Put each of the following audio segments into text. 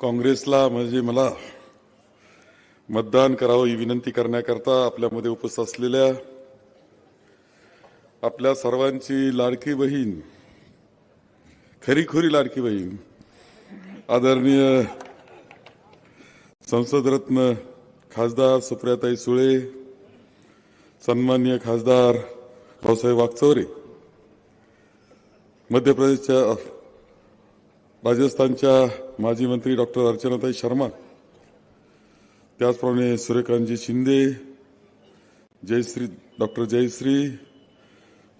काँग्रेसला म्हणजे मला मतदान करावं ही विनंती करण्याकरता आपल्यामध्ये उपस्थित असलेल्या आपल्या सर्वांची लाडकी बहीण खरीखुरी लाडकी बहीण आदरणीय संसदरत्न खासदार सुप्रियाताई सुळे सन्मान्य खासदार भाऊसाहेब वागचौरे मध्य प्रदेशच्या राजस्थानच्या माजी मंत्री डॉक्टर अर्चनाताई शर्मा त्याचप्रमाणे सूर्यकांतजी शिंदे जयश्री डॉक्टर जयश्री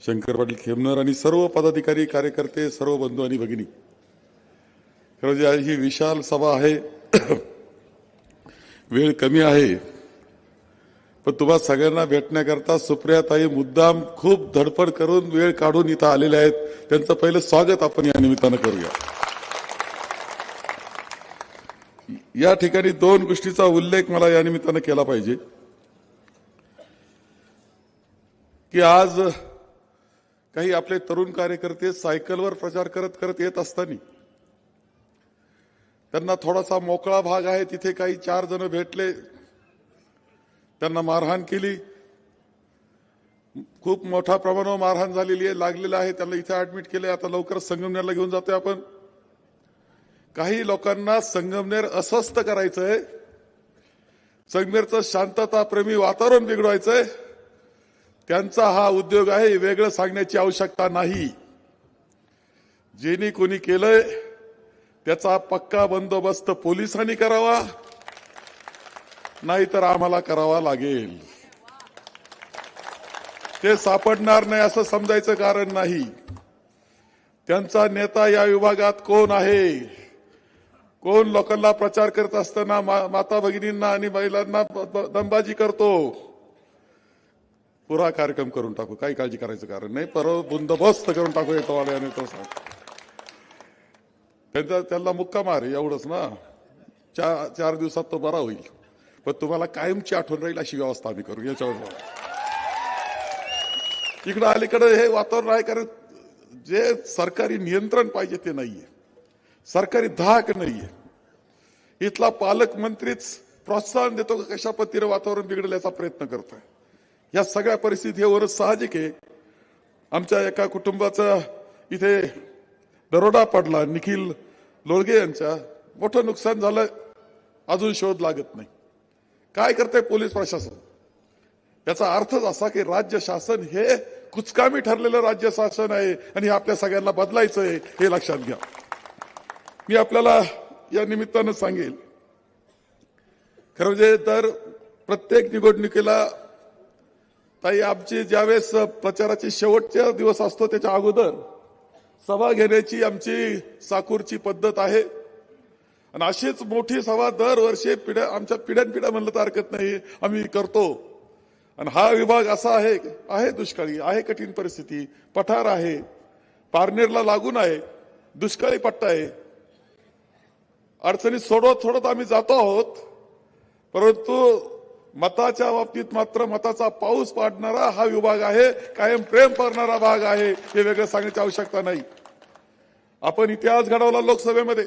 शंकर पाटील खेमनर आणि सर्व पदाधिकारी कार्यकर्ते सर्व बंधू आणि भगिनी. खरं म्हणजे ही विशाल सभा आहे वेळ कमी आहे पण तुम्हा सगळ्यांना भेटण्याकरता सुप्रियाताई मुद्दाम खूप धडपड करून वेळ काढून इथं आलेले आहेत. त्यांचं पहिलं स्वागत आपण या निमित्तानं करूया. या ठिकाणी दोन गोष्टीचा उल्लेख मला या निमित्तानं केला पाहिजे. की आज काही आपले तरुण कार्यकर्ते सायकलवर प्रचार करत करत येत असताना त्यांना थोडासा मोकळा भाग आहे तिथे काही चार जण भेटले. त्यांना मारहाण केली. खूप मोठ्या प्रमाणावर मारहाण झालेली आहे लागलेलं आहे. त्यांना इथे ऍडमिट केले आता लवकर संगमनेरला घेऊन जातोय आपण. काही लोकांना संगमनेर अस्वस्थ करायचंय. संगमनेरचं शांतताप्रेमी वातावरण बिघडवायचंय. त्यांचा हा उद्योग आहे हे वेगळं सांगण्याची आवश्यकता नाही. जेनी कोणी केलंय त्याचा पक्का बंदोबस्त पोलिसांनी करावा नाहीतर आम्हाला करावा लागेल. ते सापडणार नाही असं समजायचं कारण नाही. त्यांचा नेता या विभागात कोण आहे? कोण लोकांना प्रचार करत असताना मा- माता भगिनींना आणि महिलांना दंबाजी करतो? पुरा कार्यक्रम करून टाकू. काही काळजी करायचं कारण नाही. पर बंदोबस्त करून टाकू येतो आणि तो सांग त्यांचा त्यांना मुक्का मार एवढंच ना. चार चार दिवसात तो बरा होईल. पण तुम्हाला कायमची आठवण राहील अशी व्यवस्था आम्ही करू. याच्यावर इकडं अलीकडे हे वातावरण आहे कारण जे सरकारी नियंत्रण पाहिजे ते नाहीये. सरकारी धाक नाहीये. इथला पालकमंत्रीच प्रोत्साहन देतो का कशा पद्धतीने वातावरण बिघडल्याचा प्रयत्न करतोय. या सगळ्या परिस्थितीवरच साहजिक आहे. आमच्या एका कुटुंबाचा इथे दरोडा पडला. निखिल लोळगे यांच्या मोठं नुकसान झालं अजून शोध लागत नाही. काय करते पोलीस प्रशासन? याचा अर्थच असा की राज्य शासन हे कुचकामी ठरलेलं राज्य शासन आहे आणि हे आपल्या सगळ्यांना बदलायचं आहे हे लक्षात घ्या. मी आपल्याला या निमित्तानं सांगेल. खरं म्हणजे तर प्रत्येक निवडणुकीला ताई आमची ज्यावेळेस प्रचाराची शेवटचा दिवस असतो त्याच्या अगोदर सभा घेण्याची आमची साकूरची पद्धत आहे. आणि अशीच मोठी सभा दरवर्षी पिढ्या आमच्या पिढ्यान पिढ्या म्हणलं तर हरकत नाही आम्ही करतो. आणि हा विभाग असा आहे आहे दुष्काळी आहे कठीण परिस्थिती पठार आहे पारनेरला लागून आहे दुष्काळी पट्टा आहे. अडचणी सोडवत सोडत आम्ही जातो आहोत. परंतु मताच्या बाबतीत मात्र मताचा पाऊस पाडणारा हा विभाग आहे कायम प्रेम करणारा भाग आहे हे वेगळं सांगण्याची आवश्यकता नाही. आपण इतिहास घडवला लोकसभेमध्ये.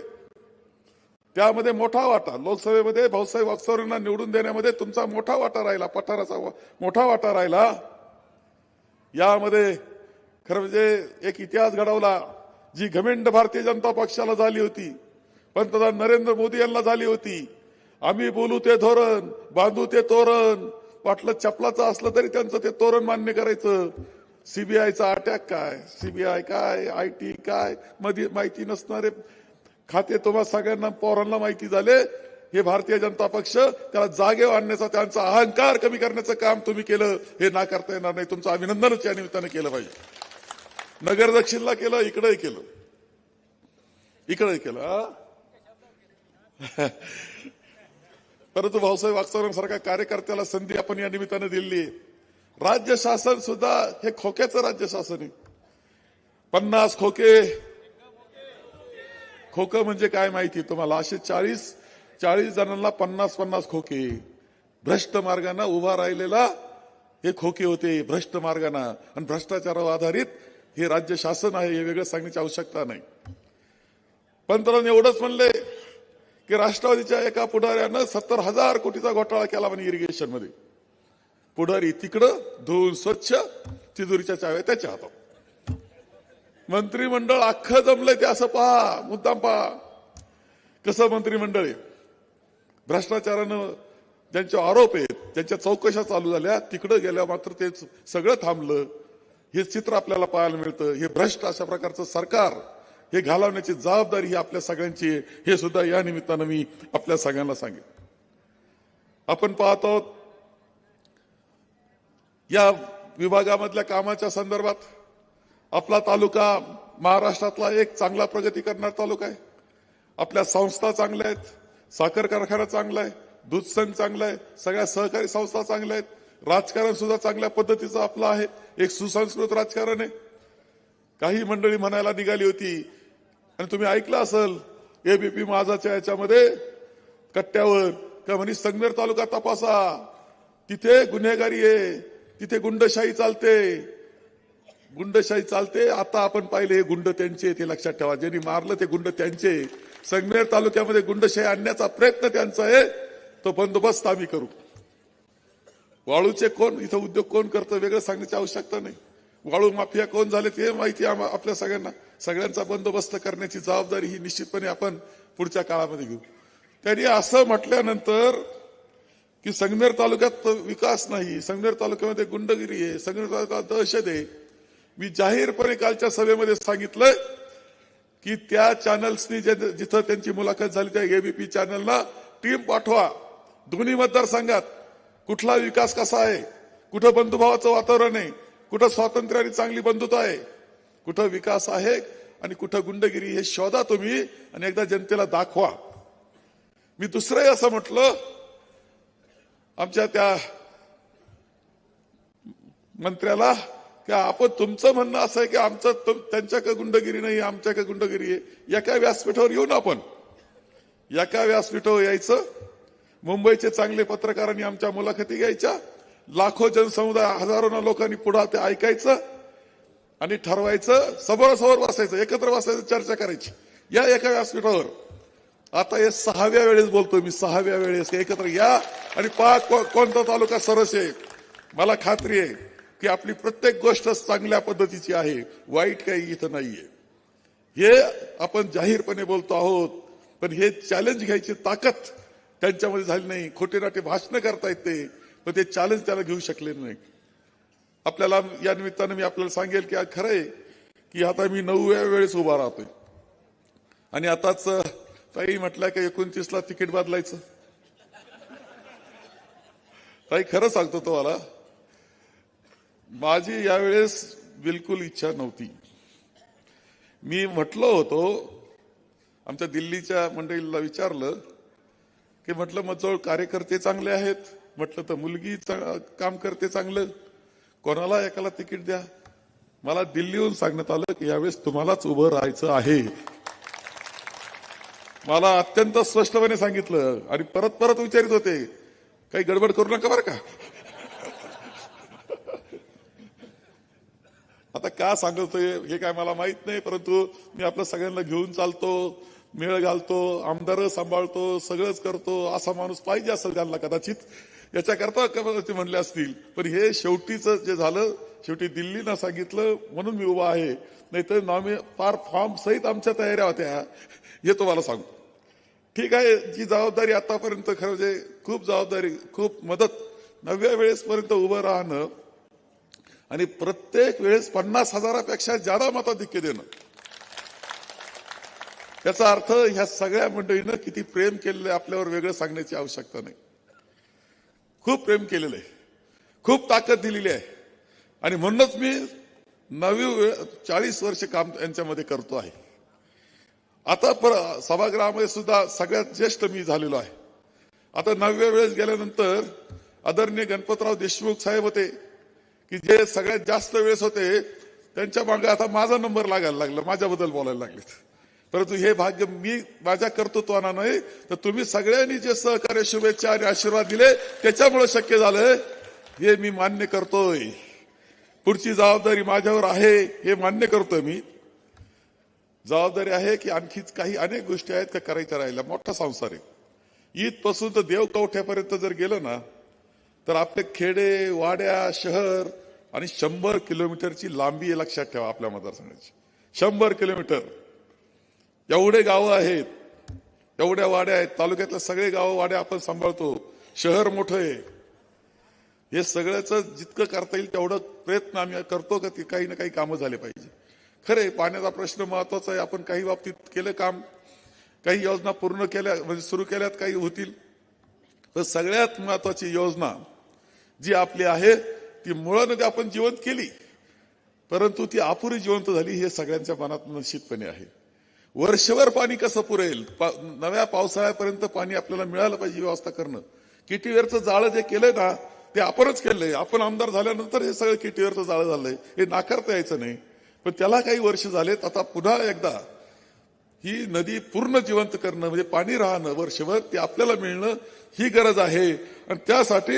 त्यामध्ये मोठा वाटा लोकसभेमध्ये भाऊसाहेब वागचौरेंना निवडून देण्यामध्ये तुमचा मोठा वाटा राहिला पठाराचा वा- मोठा वाटा राहिला. यामध्ये खरं म्हणजे एक इतिहास घडवला जी घमेंड भारतीय जनता पक्षाला झाली होती. पंतप्रधान नरेंद्र मोदी यांना झाली होती. आम्ही बोलू ते धोरण बांधू ते तोरण. वाटलं चपलाचं असलं तरी त्यांचं ते तोरण मान्य करायचं. सीबीआयचा अटॅक काय? सीबीआय काय? आय टी काय? मध्ये माहिती नसणारे खाते तुम्हा सगळ्यांना पोरांना माहिती झाले. हे भारतीय जनता पक्ष त्याला जागेवर आणण्याचा त्यांचा अहंकार कमी करण्याचं काम तुम्ही केलं हे ना करता येणार नाही. तुमचं अभिनंदनच या निमित्तानं केलं पाहिजे. नगर दक्षिणला केलं इकडंही केलं. इकडे केलं परंतु भाऊसाहेब वागचौरांसारख्या कार्यकर्त्याला संधी आपण या निमित्ताने दिली राज्य शासन सुद्धा हे खोक्याचं राज्य शासन आहे. पन्नास खोके. खोक म्हणजे काय माहिती तुम्हाला? असे चाळीस चाळीस जणांना पन्नास पन्नास खोके. भ्रष्ट मार्गाने उभा राहिलेला हे खोके होते भ्रष्ट मार्गाने. आणि भ्रष्टाचारावर आधारित हे राज्य शासन आहे हे वेगळं सांगण्याची आवश्यकता नाही. पंतप्रधान एवढंच म्हणले की राष्ट्रवादीच्या एका पुढाऱ्यानं सत्तर हजार कोटीचा घोटाळा केला म्हणे इरिगेशनमध्ये. पुढारी तिकडं धुवून स्वच्छ तिजोरीच्या चाव्या त्याच्या हातात. मंत्रिमंडळ अख्खं जमलंय ते असं पहा मुद्दाम पहा. कसं मंत्रिमंडळ आहे? भ्रष्टाचारानं ज्यांचे आरोप आहेत ज्यांच्या चौकशा चालू झाल्या तिकडं गेल्या मात्र ते सगळं थांबलं. हे चित्र आपल्याला पाहायला मिळतं. हे भ्रष्ट अशा प्रकारचं सरकार हे घालवण्याची जबाबदारी ही आपल्या सगळ्यांची आहे. हे सुद्धा या निमित्तानं मी आपल्या सगळ्यांना सांगेन. आपण पाहतो या विभागामधल्या कामाच्या संदर्भात आपला तालुका महाराष्ट्रातला एक चांगला प्रगती करणारा तालुका आहे. आपल्या संस्था चांगल्या आहेत साखर कारखाना चांगला आहे दूध संघ चांगला आहे सगळ्या सहकारी संस्था चांगल्या आहेत राजकारण सुद्धा चांगल्या पद्धतीचं आपलं आहे. एक सुसंस्कृत राजकारण आहे. काही मंडळी म्हणायला निघाली होती आणि तुम्ही ऐकलं असेल एबीपी माझाच्या याच्यामध्ये कट्ट्यावर का म्हणे संगमेर तालुका तपासा. तिथे गुन्हेगारी आहे तिथे गुंडशाही चालते. गुंडशाही चालते आता आपण पाहिले हे गुंड त्यांचे ते लक्षात ठेवा. ज्यांनी मारलं ते गुंड त्यांचे संगमेर तालुक्यामध्ये गुंडशाही आणण्याचा प्रयत्न त्यांचा आहे तो बंदोबस्त आम्ही करू. वाळूचे कोण इथं उद्योग कोण करतं वेगळं सांगण्याची आवश्यकता नाही. वाळू माफिया कोण झाले ते माहिती आम्हा- आपल्या सगळ्यांना. सगळ्यांचा बंदोबस्त करण्याची जबाबदारी ही निश्चितपणे आपण पुढच्या काळामध्ये घेऊ. त्यांनी असं म्हटल्यानंतर की संगमेर तालुक्यात विकास नाही. संगमेर तालुक्यामध्ये गुंडगिरी आहे. संगमेर तालुक्यात दहशत आहे. मी जाहीरपणे कालच्या सभेमध्ये सांगितलंय की त्या चॅनल्सनी जे जिथं त्यांची मुलाखत झाली त्या एबीपी चॅनलला टीम पाठवा. दोन्ही मतदारसंघात कुठला विकास कसा आहे? कुठं बंधुभावाचं वातावरण आहे? कुठं स्वातंत्र्य आणि चांगली बंधुता आहे कुठं विकास आहे आणि कुठं गुंडगिरी हे शोधा तुम्ही आणि एकदा जनतेला दाखवा. मी दुसरंही असं म्हटलं आमच्या त्या मंत्र्याला की आपण तुमचं म्हणणं असं आहे की आमचं त्यांच्या का गुंडगिरी नाही का गुंडगिरी आहे? एका व्यासपीठावर येऊ ना आपण? एका व्यासपीठावर यायचं? मुंबईचे चांगले पत्रकारांनी आमच्या मुलाखती घ्यायच्या? लाखो जनसमुदाय हजारो लोकांनी पुढे ते ऐकायचं आणि ठरवायचं समोरासमोर बसायचं एकत्र बसायचं चर्चा करायची. या एका व्यासपीठावर. आता हे सहाव्या वेळेस बोलतोय मी सहाव्या वेळेस. एकत्र या आणि पहा कोणता तालुका सरस आहे. मला खात्री आहे की आपली प्रत्येक गोष्ट चांगल्या पद्धतीची आहे. वाईट काही इथं नाहीये. हे आपण जाहीरपणे बोलतो आहोत पण हे चॅलेंज घ्यायची ताकद त्यांच्यामध्ये झाली नाही. खोटे नाटे भाषणं करता येते तर ते चॅलेंज त्याला घेऊ शकले नाही आपल्याला या निमित्तानं मी आपल्याला सांगेल की खरं आहे की आता मी नवव्या वेळेस उभा राहतोय. आणि आताच ताई म्हटलं की एकोणतीसला तिकीट बदलायचं. ताई खरं सांगतो तुम्हाला माझी यावेळेस बिलकुल इच्छा नव्हती. मी म्हटलो होतो आमच्या दिल्लीच्या मंडळीला विचारलं की म्हटलं मग जवळ कार्यकर्ते चांगले आहेत? म्हटलं तर मुलगी काम करते चांगलं. कोणाला एकाला तिकीट द्या. मला दिल्लीहून सांगण्यात आलं की यावेळेस तुम्हालाच उभं राहायचं आहे. मला अत्यंत स्पष्टपणे सांगितलं आणि परत परत विचारित होते. काही गडबड करू नका बरं का? आता का सांगतोय हे काय मला माहीत नाही परंतु मी आपल्या सगळ्यांना घेऊन चालतो मेळ घालतो आमदार सांभाळतो सगळंच करतो असा माणूस पाहिजे असेल त्यांना कदाचित. याच्याकरता क- ते म्हणले असतील. पण हे शेवटीचं जे झालं शेवटी दिल्लीनं सांगितलं म्हणून मी उभा आहे. नाहीतर नॉमी फार फॉर्म सहित आमच्या तयाऱ्या होत्या. हे तुम्हाला सांगू. ठीक आहे जी जबाबदारी आतापर्यंत खरं म्हणजे खूप जबाबदारी खूप मदत नवव्या वेळेसपर्यंत उभं राहणं आणि प्रत्येक वेळेस पन्नास हजारापेक्षा जादा मताधिक्य देणं. याचा अर्थ ह्या सगळ्या मंडळीनं किती प्रेम केलेलं आहे आपल्यावर वेगळं सांगण्याची आवश्यकता नाही. खूप प्रेम केलेलं आहे. खूप ताकद दिलेली आहे. आणि म्हणूनच मी नवी चाळीस वर्ष काम यांच्यामध्ये करतो आहे. आता पर सभागृहामध्ये सुद्धा सगळ्यात ज्येष्ठ मी झालेलो आहे. आता नवव्या वेळेस गेल्यानंतर आदरणीय गणपतराव देशमुख साहेब होते की जे सगळ्यात जास्त वेळेस होते त्यांच्या मागे आता माझा नंबर लागायला लागला माझ्याबद्दल बोलायला लागले परंतु हे भाग्य मी माझ्या कर्तृत्वाना नाही तर तुम्ही सगळ्यांनी जे सहकार्य शुभेच्छा आणि आशीर्वाद दिले त्याच्यामुळे शक्य झालं हे मी मान्य करतोय. पुढची जबाबदारी माझ्यावर आहे हे मान्य करतोय मी. जबाबदारी आहे की आणखीच काही अनेक गोष्टी आहेत का करायच्या राहिल्या. मोठा संसार आहे. इथपासून तर देवकवठ्यापर्यंत जर गेलं ना तर आपले खेडे वाड्या शहर आणि शंभर किलोमीटरची लांबी लक्षात ठेवा आपल्या मतदारसंघाची. शंभर किलोमीटर. एवढे गावं आहेत एवढ्या वाड्या आहेत तालुक्यातल्या सगळे गावं वाड्या आपण सांभाळतो. शहर मोठं आहे. हे सगळ्याच जितकं करता येईल तेवढं प्रयत्न आम्ही करतो का ते काही ना काही कामं झाले पाहिजे. खरे पाण्याचा प्रश्न महत्त्वाचा आहे. आपण काही बाबतीत केलं काम काही योजना पूर्ण केल्या म्हणजे सुरू केल्यात काही होतील. तर सगळ्यात महत्वाची योजना जी आपली आहे ती मुळानं आपण जिवंत केली परंतु ती अपुरी जिवंत झाली हे सगळ्यांच्या मनात निश्चितपणे आहे. वर्षभर पाणी कसं पुरेल? पा- नव्या पावसाळ्यापर्यंत पाणी आपल्याला मिळालं पाहिजे व्यवस्था करणं. किटीवेरचं जाळं जे केलंय ना ते आपणच केलंय. आपण आमदार झाल्यानंतर हे सगळं किटीवेरचं जाळं झालंय. हे नाकारता यायचं नाही. पण त्याला काही वर्ष झालेत. आता पुन्हा एकदा ही नदी पूर्ण जिवंत करणं म्हणजे पाणी राहणं वर्षभर ते आपल्याला मिळणं ही गरज आहे. आणि त्यासाठी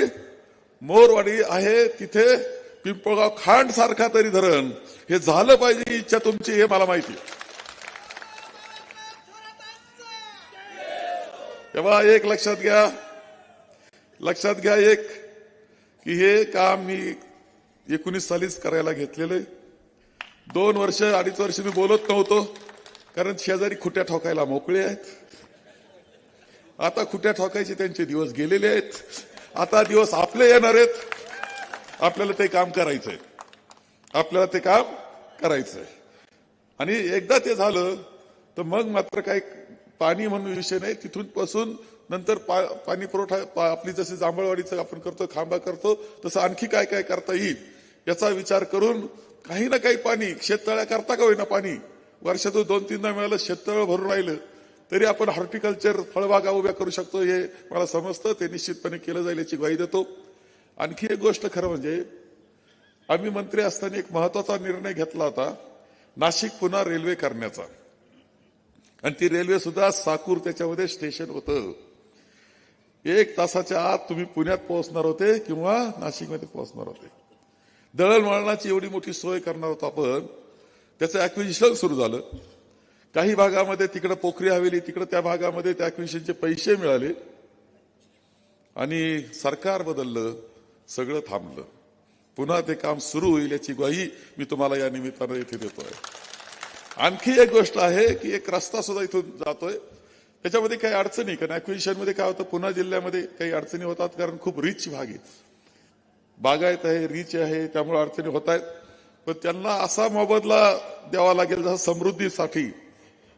मोरवाडी आहे तिथे पिंपळगाव खांड सारखा तरी धरण. हे झालं पाहिजे इच्छा तुमची हे मला माहिती आहे. तेव्हा एक लक्षात घ्या. लक्षात घ्या एक की हे काम मी एकोणीस सालीच करायला घेतलेलं आहे. दोन वर्ष अडीच वर्ष मी बोलत नव्हतो कारण शेजारी खुट्या ठोकायला मोकळे आहेत. आता खुट्या ठोकायचे त्यांचे दिवस गेलेले आहेत. आता दिवस आपले येणार आहेत. आपल्याला ते काम करायचंय. आपल्याला ते काम करायचंय. आणि एकदा ते झालं तर मग मात्र काही पाणी म्हणून विषय नाही. तिथून पासून नंतर पा, पाणी पुरवठा पा- आपली जशी जांभळवाडीचं आपण करतो खांबा करतो तसं आणखी काय काय करता येईल याचा विचार करून काही ना काही पाणी शेततळ्या करता का होईना पाणी? वर्षातून दोन तीनदा मिळालं शेततळ भरून राहिलं. तरी आपण हॉर्टिकल्चर फळबागा उभ्या करू शकतो हे मला समजतं. ते निश्चितपणे केलं जाईल याची ग्वाही देतो. आणखी एक गोष्ट खरं म्हणजे आम्ही मंत्री असताना एक महत्त्वाचा निर्णय घेतला होता नाशिक पुन्हा रेल्वे करण्याचा. आणि ती रेल्वे सुद्धा साकूर त्याच्यामध्ये स्टेशन होतं. एक तासाच्या आत तुम्ही पुण्यात पोहोचणार होते किंवा नाशिकमध्ये पोहोचणार होते. दळणवळणाची एवढी मोठी सोय करणार होतो आपण. त्याचं ऍक्विजिशन सुरू झालं. काही भागामध्ये तिकडं पोखरी हवेली तिकडं त्या भागामध्ये त्या ऍक्विजिशनचे पैसे मिळाले. आणि सरकार बदललं सगळं थांबलं. पुन्हा ते काम सुरू होईल याची ग्वाही मी तुम्हाला या निमित्तानं इथे देतोय. आणखी एक गोष्ट आहे की एक रस्ता सुद्धा इथून जातोय. त्याच्यामध्ये काही अडचणी कारण ऍक्विजिशनमध्ये काय होतं? पुन्हा जिल्ह्यामध्ये काही अडचणी होतात कारण खूप रिच भाग आहे. बागायत आहे रिच आहे त्यामुळे अडचणी होत आहेत. पण त्यांना असा मोबदला द्यावा लागेल जसा समृद्धीसाठी.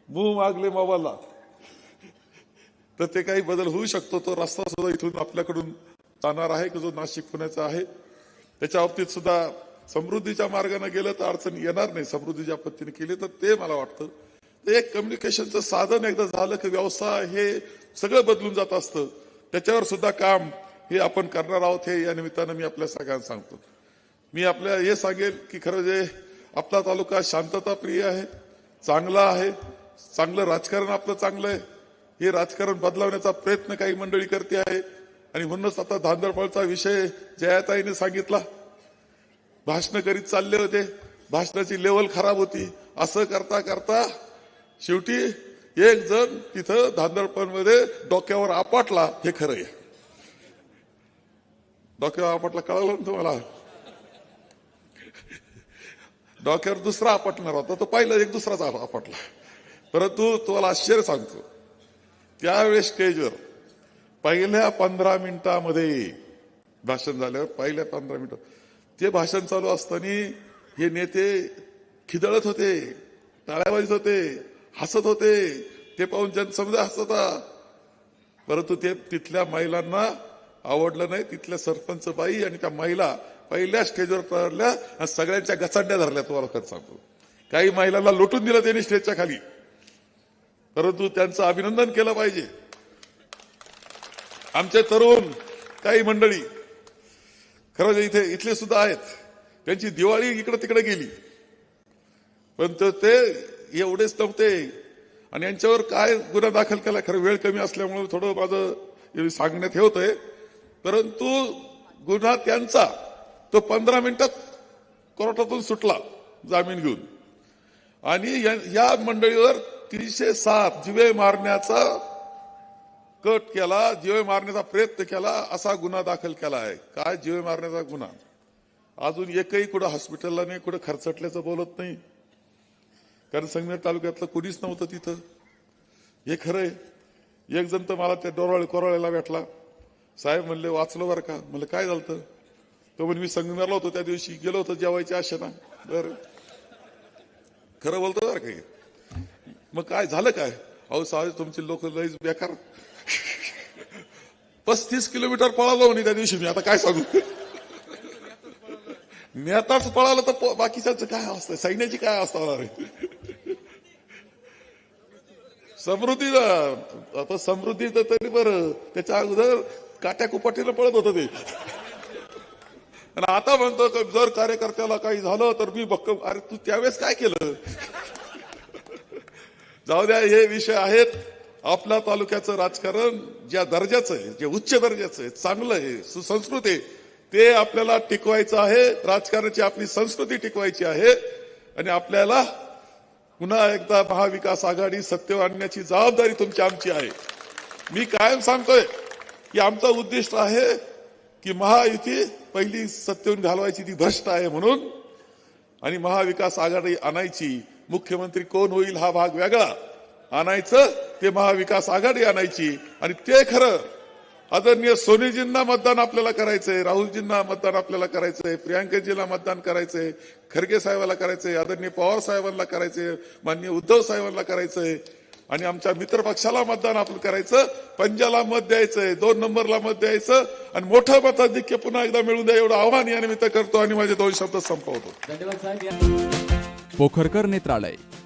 मूग मागले मोबदला. तर ते काही बदल होऊ शकतो. तो रस्ता सुद्धा इथून आपल्याकडून जाणार आहे की जो नाशिक पुण्याचा आहे. त्याच्या बाबतीत सुद्धा समृद्धीच्या मार्गाने गेलं तर अडचण येणार नाही. समृद्धीच्या पद्धतीने केली तर ते मला वाटतं. ते एक कम्युनिकेशनचं साधन एकदा झालं की व्यवसाय हे सगळं बदलून जात असतं. त्याच्यावर सुद्धा काम हे आपण करणार आहोत हे या निमित्तानं मी आपल्या सगळ्यांना सांगतो. मी आपल्या हे सांगेल की खरं जे आपला तालुका शांतता प्रिय आहे चांगला आहे चांगलं राजकारण आपलं चांगलं आहे. हे राजकारण बदलवण्याचा प्रयत्न काही मंडळी करते आहे. आणि म्हणूनच आता धांदळफळचा विषय जयाताईने सांगितला. भाषण करीत चालले होते. भाषणाची लेवल खराब होती. असं करता करता शेवटी एक जण तिथं धांदळपणमध्ये डोक्यावर आपटला. हे खरं आहे. डोक्यावर आपटला कळालं ना तुम्हाला? डोक्यावर दुसरा आपटणार होता. तो पाहिलं एक दुसराच आपटला. परंतु तुम्हाला आश्चर्य सांगतो. त्यावेळेस स्टेजवर पहिल्या पंधरा मिनिटामध्ये भाषण झाल्यावर पहिल्या पंधरा मिनिटात ते भाषण चालू असताना हे नेते खिदळत होते टाळ्याबाजीत होते हसत होते. ते पाहून जनसमुदाय हसत होता. परंतु ते तिथल्या महिलांना आवडलं नाही. तिथल्या सरपंच बाई आणि त्या महिला पहिल्या स्टेजवर पडल्या आणि सगळ्यांच्या गचांड्या धरल्या. तुम्हाला खरं सांगतो. काही महिलांना लुटून दिलं त्यांनी स्टेजच्या खाली. परंतु त्यांचं अभिनंदन केलं पाहिजे. आमचे तरुण काही मंडळी खरं म्हणजे इथे इथले सुद्धा आहेत. त्यांची दिवाळी इकडे तिकडे गेली. पण ते एवढेच नव्हते. आणि यांच्यावर काय गुन्हा दाखल केला? खरं वेळ कमी असल्यामुळे थोडं माझं सांगण्यात हे होतंय. परंतु गुन्हा त्यांचा. तो पंधरा मिनिटात कोर्टातून सुटला जामीन घेऊन. आणि या- या मंडळीवर तीनशे सात जिवे मारण्याचा कट केला जीवे मारण्याचा प्रयत्न केला असा गुन्हा दाखल केला आहे. काय जीवे मारण्याचा गुन्हा? अजून एकही कुठं हॉस्पिटलला नाही कुठं खर्चटल्याचं बोलत नाही. कारण संगमेर तालुक्यातलं कुणीच नव्हतं तिथं. हे खरंय एक जण तर मला त्या डोराळे कोराळ्याला भेटला. साहेब म्हणले वाचलं बरं का? म्हणलं काय झालं तो म्हणजे मी संगमेरला होतो त्या दिवशी. गेलो होतो जेवायच्या आशेना. बरं. खरं बोलतो बरं काही मग काय झालं काय? अहो साहेब तुमचे लोक लईच बेकार. पस्तीस किलोमीटर पळालो म्हणे त्या दिवशी. मी आता काय सांगू? मी आताच पळालं तर बाकीच्याच काय अवस्था? सैन्याची काय अवस्था होणार आहे? समृद्धीला आता समृद्धी तर तरी बरं. त्याच्या अगोदर काट्या कुपाटीला पळत होतं ते. आणि आता म्हणतो जर कार्यकर्त्याला काही झालं तर मी भक्कम अरे तू त्यावेळेस काय केलं? जाऊ द्या हे विषय आहेत. आपल्या तालुक्याचं राजकारण ज्या दर्जाचं आहे जे उच्च दर्जाचं आहे चांगलं आहे सुसंस्कृत आहे ते आपल्याला टिकवायचं आहे राजकारणाची आपली संस्कृती टिकवायची आहे आणि आपल्याला पुन्हा एकदा महाविकास आघाडी सत्तेवर आणण्याची जबाबदारी तुमची आमची आहे. मी कायम सांगतोय की आमचं उद्दिष्ट आहे की महायुती पहिली सत्तेहून घालवायची ती भ्रष्ट आहे म्हणून आणि महाविकास आघाडी आणायची. मुख्यमंत्री कोण होईल हा भाग वेगळा. आणायचं ते महाविकास आघाडी आणायची. आणि ते खरं आदरणीय सोनीजींना मतदान आपल्याला करायचंय राहुलजींना मतदान आपल्याला करायचंय प्रियांकाजीला मतदान करायचंय खरगे साहेबाला करायचंय आदरणीय पवार साहेबांना करायचंय माननीय उद्धव साहेबांना करायचंय. आणि आमच्या मित्र पक्षाला मतदान आपण करायचं पंजाला मत द्यायचंय दोन नंबरला मत द्यायचं आणि मोठं मताधिक्य पुन्हा एकदा मिळून द्या एवढं आव्हान या निमित्त करतो आणि माझे दोन शब्द संपवतो. धन्यवाद पोखरकर नेत्रालय.